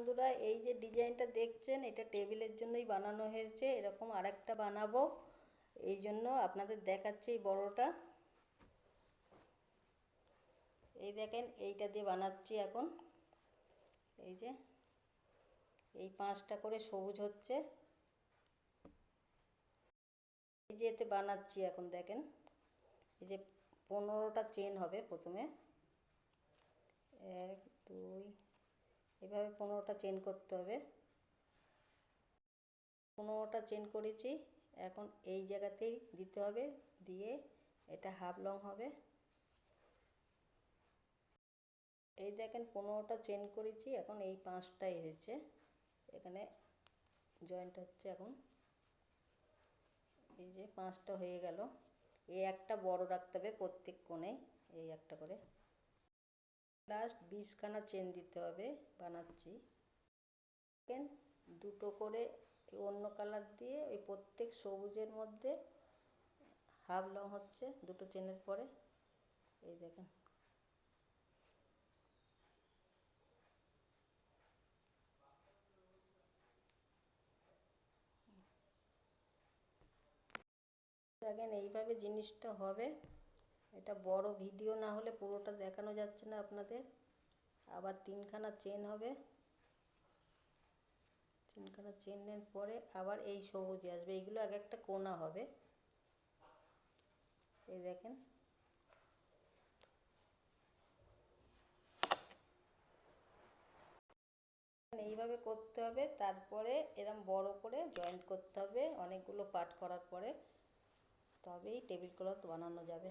বন্ধুরা, এই যে ডিজাইনটা দেখছেন, এটা টেবিলের জন্যই বানানো হয়েছে। এরকম আরেকটা বানাবো। এই জন্য আপনাদের দেখাচ্ছি এই বড়টা। এই দেখেন, এইটা দিয়ে বানাচ্ছি এখন। এই যে, এই পাঁচটা করে সবুজ হচ্ছে। এই যে এতে বানাচ্ছি এখন, দেখেন। এই যে পনেরোটা চেন হবে প্রথমে। এক, দুই এভাবে পনেরোটা চেন করতে হবে। পনেরোটা চেন করেছি, এখন এই জায়গাতেই দিতে হবে, দিয়ে এটা হাফ লং হবে। এই দেখেন পনেরোটা চেন করেছি, এখন এই পাঁচটাই হয়েছে এখানে জয়েন্ট হচ্ছে এখন। এই যে পাঁচটা হয়ে গেল। এই একটা বড় রাখতে হবে প্রত্যেক কোণে, এই একটা করে। লাস্ট বিশখানা চেন দিতে হবে, বানাচ্ছি। দুটো করে অন্য কালার দিয়ে ওই প্রত্যেক সবুজের মধ্যে হাফ লং হচ্ছে, দুটো চেনের পরে। এই দেখেন। দেখেন এইভাবে জিনিসটা হবে। এটা বড় ভিডিও না হলে পুরোটা দেখানো যাচ্ছে না আপনাদের। আবার তিনখানা চেন হবে। তিনখানা চেনের পরে আবার এই সবুজে আসবে। এইগুলো এক একটা কোনা হবে। এই দেখেন। এইভাবে করতে হবে। তারপরে এরম বড় করে জয়েন্ট করতে হবে। অনেকগুলো পার্ট করার পরে। তবেই টেবিল ক্লথ বানানো যাবে।